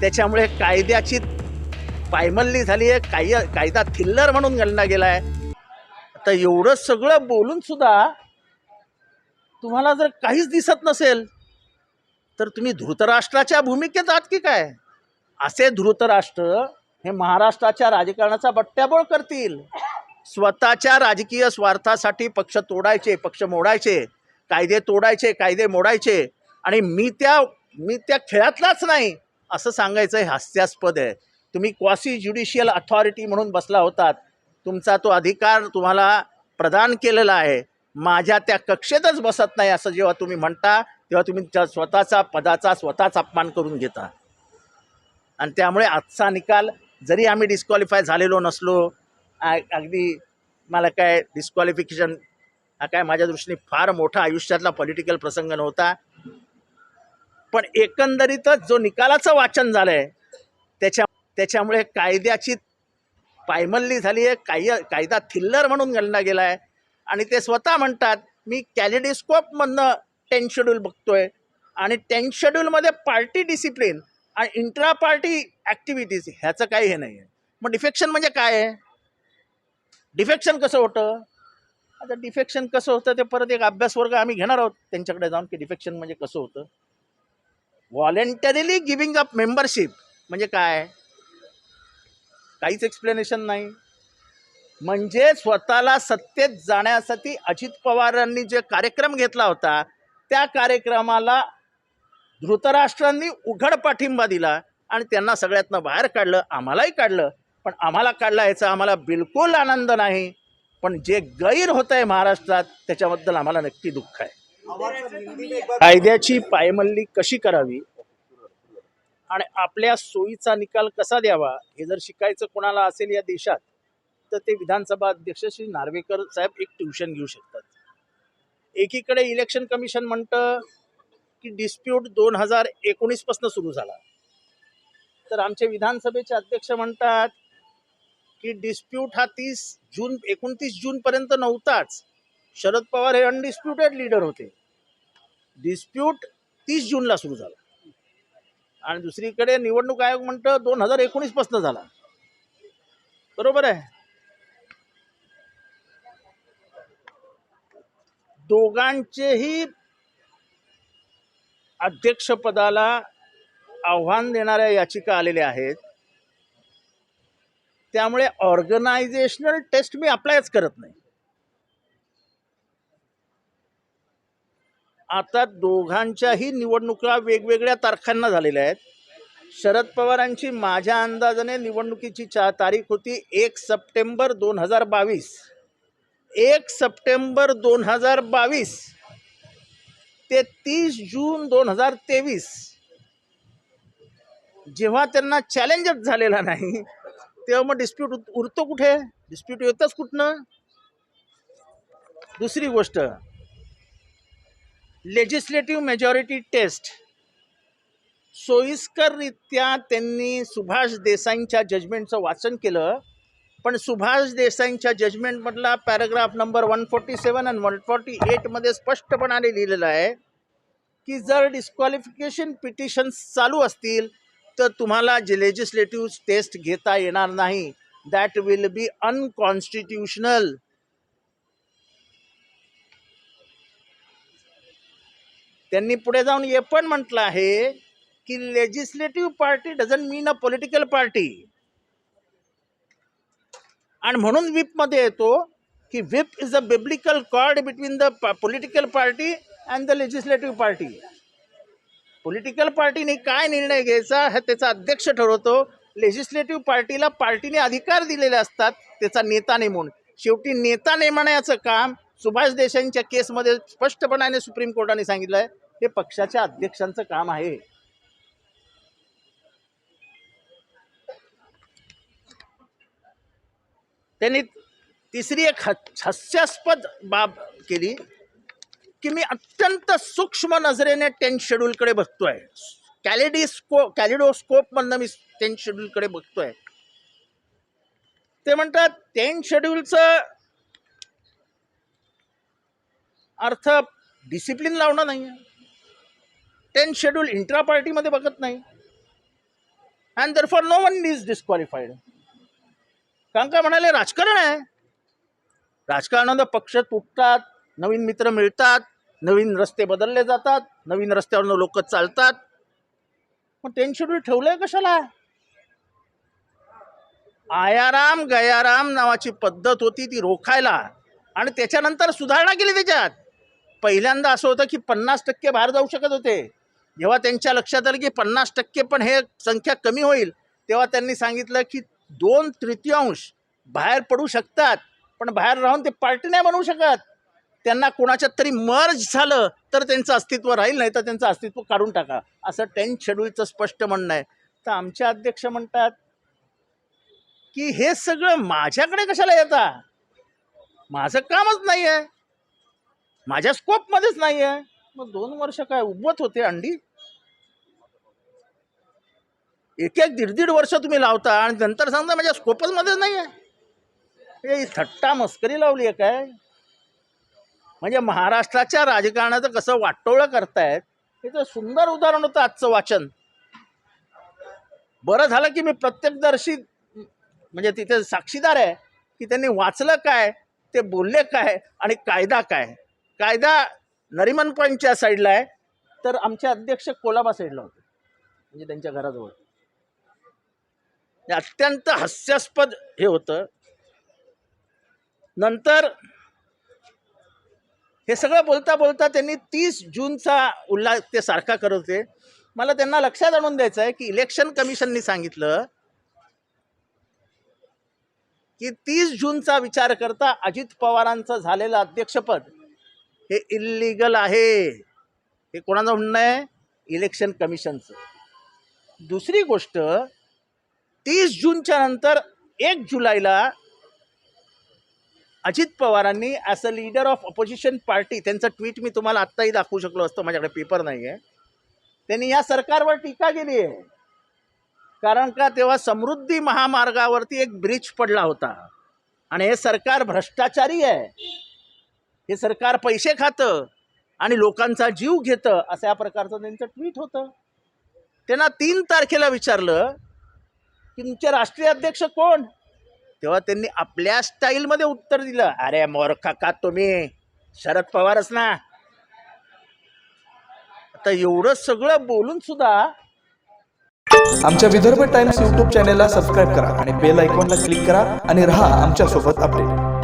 त्याच्यामुळे कायद्याची पायमल्ली झाली आहे. काय कायदा थिल्लर म्हणून गणला गेला आहे. आता एवढं सगळं बोलून सुद्धा तुम्हाला जर काहीच दिसत नसेल तर तुम्ही धृतराष्ट्राच्या भूमिकेत आहात की काय? असे धृतराष्ट्र हे महाराष्ट्राच्या राजकारणाचा बट्ट्याबोळ करतील. स्वतःच्या राजकीय स्वार्थासाठी पक्ष तोडायचे पक्ष मोडायचे कायदे तोडायचे कायदे मोडायचे. आणि मी त्या मी त्या खेळातलाच नाही. असं सांगायचं हे हास्यास्पद आहे. तुम्ही क्वासी ज्युडिशियल अथॉरिटी म्हणून बसला होतात. तुमचा तो अधिकार तुम्हाला प्रदान केलेला आहे. माझ्या त्या कक्षेतच बसत नाही असं जेव्हा तुम्ही म्हणता तेव्हा तुम्ही त्या स्वतःचा पदाचा स्वतःच अपमान करून घेता. आणि त्यामुळे आजचा निकाल जरी आम्ही डिस्क्वालिफाय झालेलो नसलो अगदी मला काय डिस्क्वालिफिकेशन हा काय माझ्या दृष्टीने फार मोठा आयुष्यातला पॉलिटिकल प्रसंग नव्हता. पण एकंदरीतच जो निकालाचं वाचन झालं आहे त्याच्या त्याच्यामुळे कायद्याची पायमल्ली झाली आहे काय कायदा थिल्लर म्हणून गणला गेला आहे आणि ते स्वतः म्हणतात मी कॅलिडिस्कोपमधनं टेन शेड्यूल बघतोय. आणि टेन शेड्यूलमध्ये पार्टी डिसिप्लिन आणि इंट्रा पार्टी ॲक्टिव्हिटीज ह्याचं काही हे नाही आहे मग डिफेक्शन म्हणजे काय आहे? डिफेक्शन कसं होतं? आता डिफेक्शन कसं होतं ते परत एक अभ्यास वर्ग आम्ही घेणार आहोत त्यांच्याकडे जाऊन की डिफेक्शन म्हणजे कसं होतं? व्हॉलेंटरीली गिविंग अप मेंबरशिप म्हणजे काय? काहीच एक्सप्लेनेशन नाही. म्हणजे स्वतःला सत्तेत जाण्यासाठी अजित पवारांनी जे कार्यक्रम घेतला होता त्या कार्यक्रमाला धृतराष्ट्रांनी उघड पाठिंबा दिला आणि त्यांना सगळ्यातनं बाहेर काढलं आम्हालाही काढलं. पण आम्हाला काढला याचा आम्हाला बिलकुल आनंद नाही. पण जे गैर होत आहे महाराष्ट्रात त्याच्याबद्दल आम्हाला नक्की दुःख आहे. कायद्याची पायमल्ली कशी करावी? आणि आपल्या सोयीचा निकाल कसा द्यावा? हे जर शिकायचं कोणाला असेल या देशात तर ते विधानसभा अध्यक्ष श्री नार्वेकर साहेब एक ट्युशन घेऊ शकतात. एकीकडे इलेक्शन कमिशन म्हणतं की डिस्प्यूट दोन हजार एकोणीसपासून सुरू झाला. तर आमचे विधानसभेचे अध्यक्ष म्हणतात की डिस्प्यूट हा तीस जून एकोणतीस जूनपर्यंत नव्हताच. शरद पवार हे अनडिस्प्युटेड लीडर होते. डिस्प्यूट तीस जूनला सुरू झाला. आणि दुसरीकडे निवडणूक आयोग म्हणतं दोन हजार एकोणीसपासून झाला. बरोबर आहे? दोघांचेही अध्यक्षपदाला आव्हान देणाऱ्या याचिका आलेल्या आहेत. त्यामुळे ऑर्गनायझेशनल टेस्ट मी अप्लायच करत नाही. आता दोघांच्याही निवडणुका वेगवेगळ्या तारखांना झालेल्या आहेत. शरद पवारांची माझ्या अंदाजाने निवडणुकीची चा तारीख होती एक सप्टेंबर दोन हजार बावीस. एक सप्टेंबर दोन हजार बावीस. ते तीस जून दोन हजार तेवीस. जेव्हा त्यांना चॅलेंजच झालेला नाही तेव्हा मग डिस्प्यूट उरतो कुठे? डिस्प्यूट येतच कुठनं? दुसरी गोष्ट लेजिस्लेटिव्ह मेजॉरिटी टेस्ट सोयीस्कररित्या त्यांनी सुभाष देसाईंच्या जजमेंटचं वाचन केलं. पण सुभाष देसाईंच्या जजमेंटमधला paragraph number one forty seven आणि वन फोर्टी एटमध्ये स्पष्टपणाने लिहिलेलं आहे की जर डिस्क्वालिफिकेशन पिटिशन्स चालू असतील तर तुम्हाला जे लेजिस्लेटिव्ह टेस्ट घेता येणार नाही. दॅट विल बी अनकॉन्स्टिट्युशनल त्यांनी पुढे जाऊन हे पण म्हटलं आहे की legislative party doesn't mean a political party आणि म्हणून विपमध्ये येतो की whip is a biblical cord between the political party and the legislative party political पार्टीने काय निर्णय घ्यायचा हे त्याचा अध्यक्ष ठरवतो. लेजिस्लेटिव्ह पार्टीला पार्टीने अधिकार दिलेले असतात त्याचा नेता नेमून शेवटी नेता नेमण्याचं काम सुभाष देसाईंच्या केसमध्ये स्पष्टपणाने सुप्रीम कोर्टाने सांगितलं आहे हे पक्षाच्या अध्यक्षांचं काम आहे. त्यांनी तिसरी एक हास्यास्पद बाब केली की मी अत्यंत सूक्ष्म नजरेने टेन्थ शेड्यूलकडे बघतोय. कॅलिडिस्को कॅलिडोस्कोपमधनं मी टेन्थ शेड्यूलकडे बघतोय. ते म्हणतात टेन्थ शेड्यूलचं अर्थ डिसिप्लिन लावणं नाही आहे टेन शेड्यूल इंट्रा पार्टीमध्ये बघत नाही. And therefore no one is disqualified कारण का म्हणाले राजकारण आहे. राजकारणानं पक्ष तुटतात नवीन मित्र मिळतात नवीन रस्ते बदलले जातात नवीन रस्त्यावरनं लोक चालतात. मग टेन शेड्यूल ठेवलंय कशाला? आयाराम गयाराम नावाची पद्धत होती ती रोखायला. आणि त्याच्यानंतर सुधारणा केली त्याच्यात. पहिल्यांदा असं होतं की पन्नास टक्के बाहेर जाऊ शकत होते. जेव्हा त्यांच्या लक्षात आलं की पन्नास टक्के पण हे संख्या कमी होईल तेव्हा त्यांनी सांगितलं की दोन तृतीयांश बाहेर पडू शकतात पण बाहेर राहून ते पार्टी नाही बनवू शकत. त्यांना कोणाच्यात तरी मर्ज झालं तर त्यांचं अस्तित्व राहील नाही तर त्यांचं अस्तित्व काढून टाका. असं टेन्थ शेड्यूलचं स्पष्ट म्हणणं आहे. तर आमचे अध्यक्ष म्हणतात की हे सगळं माझ्याकडे कशाला येता? माझं कामच नाही आहे माझ्या स्कोपमध्येच नाही आहे मग दोन वर्ष काय उगवत होते अंडी? एक एक दीड दीड वर्ष तुम्ही लावता आणि नंतर सांगता माझ्या स्कोपच मध्येच नाही आहे हे थट्टा मस्करी लावली आहे काय? म्हणजे महाराष्ट्राच्या राजकारणाचं कसं वाटोळं करतायत हे तर सुंदर उदाहरण होतं आजचं वाचन. बरं झालं की मी प्रत्यक्षदर्शी म्हणजे तिथे साक्षीदार आहे की त्यांनी वाचलं काय ते बोलले काय आणि कायदा काय? कायदा नरिमन पॉईंटच्या साईडला आहे तर आमचे अध्यक्ष कोलाबा साईडला होते म्हणजे त्यांच्या घराजवळ. हे अत्यंत हास्यास्पद हे होतं. नंतर हे सगळं बोलता बोलता त्यांनी तीस जूनचा उल्हास ते सारखा करत होते. मला त्यांना लक्षात आणून द्यायचं आहे की इलेक्शन कमिशननी सांगितलं की तीस जूनचा विचार करता अजित पवारांचं झालेलं अध्यक्षपद हे इल्लीगल आहे. हे कोणाचं म्हणणं आहे? इलेक्शन कमिशनचं दुसरी गोष्ट तीस जूनच्या नंतर एक जुलैला अजित पवारांनी as a leader of opposition party त्यांचं ट्विट मी तुम्हाला आत्ताही दाखवू शकलो असतं माझ्याकडे पेपर नाही आहे त्यांनी या सरकारवर टीका केली आहे. कारण का तेव्हा समृद्धी महामार्गावरती एक ब्रिज पडला होता. आणि हे सरकार भ्रष्टाचारी आहे. हे सरकार पैसे खातं आणि लोकांचा जीव घेतं अशा प्रकारचं त्यांचं ट्विट होतं. त्यांना तीन तारखेला विचारलं की तुमचे राष्ट्रीय अध्यक्ष कोण? तेव्हा त्यांनी आपल्या स्टाईलमध्ये उत्तर दिलं अरे मोरखा का तुम्ही शरद पवारच ना. आता एवढं सगळं बोलून सुद्धा आमच्या विदर्भ टाइम्स यूट्यूब चॅनेलला सबस्क्राईब करा आणि बेल आयकॉनला क्लिक करा आणि रहा आमच्यासोबत अपडेट